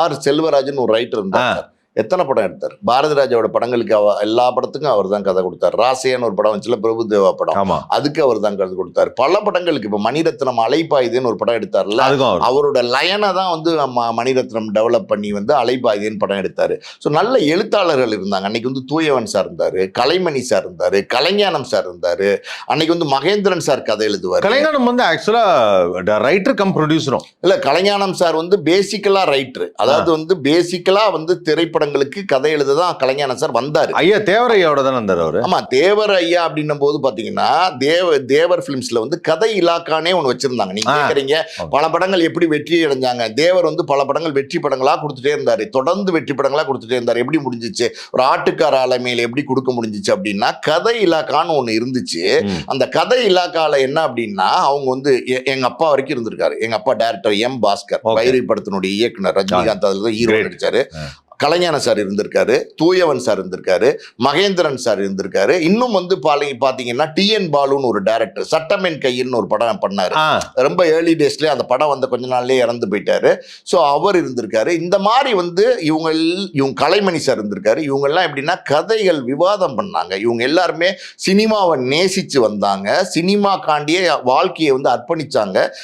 R Selvarajan ஒரு writer இருந்தார். எத்தனை படம் எடுத்தார்? பாரதி ராஜாவோட படங்களுக்கு அவ- எல்லா படத்துக்கும் அவர் தான் கதை கொடுத்தார். ராசையான்னு ஒரு படம் வந்துச்சுல பிரபுதேவா படம். அதுக்கு அவர் தான் கதை கொடுத்தாரு. பல படங்களுக்கு இப்ப மணிரத்னம் அலைப்பாயுதுன்னு ஒரு படம் எடுத்தார்ல அவரோட லயனை தான் வந்து ம- மணிரத்னம் டெவலப் பண்ணி வந்து அலைபாயுதேன்னு படம் எடுத்தாரு. ஸோ நல்ல எழுத்தாளர்கள் இருந்தாங்க. அன்னைக்கு வந்து தூயவன் சார் இருந்தாரு கலைமணி சார் இருந்தாரு கலைஞானம் சார் இருந்தாரு. அன்னைக்கு வந்து மகேந்திரன் சார் கதை எழுதுவார். கலைஞானம் வந்து ஆக்சுவலா ரைட்டர் கம் ப்ரொடியூசரும் இல்ல கலைஞானம் சார் வந்து பேசிக்கலா ரைட்டர் அதாவது வந்து பேசிக்கலா வந்து திரைப்படங்களுக்கு கதை எழுத தான் கலைஞானம் சார் வந்தாரு. ஐயா தேவரையோட தானே இருந்தார் அவரு? ஆமா தேவர் ஐயா அப்படின்னும் போது பாத்தீங்கன்னா தேவ தேவர் பிலிம்ஸ்ல வந்து கதை இலாக்கானே ஒண்ணு வச்சிருந்தாங்க. நீங்க ஆ. கேக்குறீங்க பல படங்கள் எப்படி வெற்றி அடைஞ்சாங்க? தேவர் வந்து பல படங்கள் வெற்றி படங்களா கொடுத்துட்டே இருந்தாரு. தொடர்ந்து வெற்றி படங்களா கொடுத்துட்டே இருந்தாரு. எப்படி முடிஞ்சிச்சு? ஒரு ஆட்டுக்கார ஆலைமையில எப்படி கொடுக்க முடிஞ்சிச்சு அப்படின்னா கதை இலாக்கான்னு ஒண்ணு இருந்துச்சு. அந்த கதை இலாக்கால என்ன அப்படின்னா அவங்க வந்து எங்க அப்பா வரைக்கும் இருந்திருக்காரு. எங்க அப்பா டைரக்டர் எம் பாஸ்கர். வைரி படத்தினுடைய இயக்குனர். ரஜினிகாந்த் அதுல தான் ஹீரோ. நடிச்சாரு. கலைஞான சார் இருந்திருக்காரு தூயவன் சார் இருந்திருக்காரு மகேந்திரன் சார் இருந்திருக்காரு. இன்னும் வந்து பாலி பாத்தீங்கன்னா டி என் பாலுன்னு ஒரு டைரக்டர் சட்டமென் கையின்னு ஒரு படம் பண்ணாரு. ரொம்ப ஏர்லி டேஸ்லேயே அந்த படம் வந்த கொஞ்ச நாள்லயே இறந்து போயிட்டாரு. ஸோ அவர் இருந்திருக்காரு. இந்த மாதிரி வந்து இவங்க இவங்க கலைமணி சார் இருந்திருக்காரு. இவங்கெல்லாம் எப்படின்னா கதைகள் விவாதம் பண்ணாங்க. இவங்க எல்லாருமே சினிமாவை நேசிச்சு வந்தாங்க. சினிமா காண்டியே வாழ்க்கையை வந்து அர்ப்பணிச்சாங்க.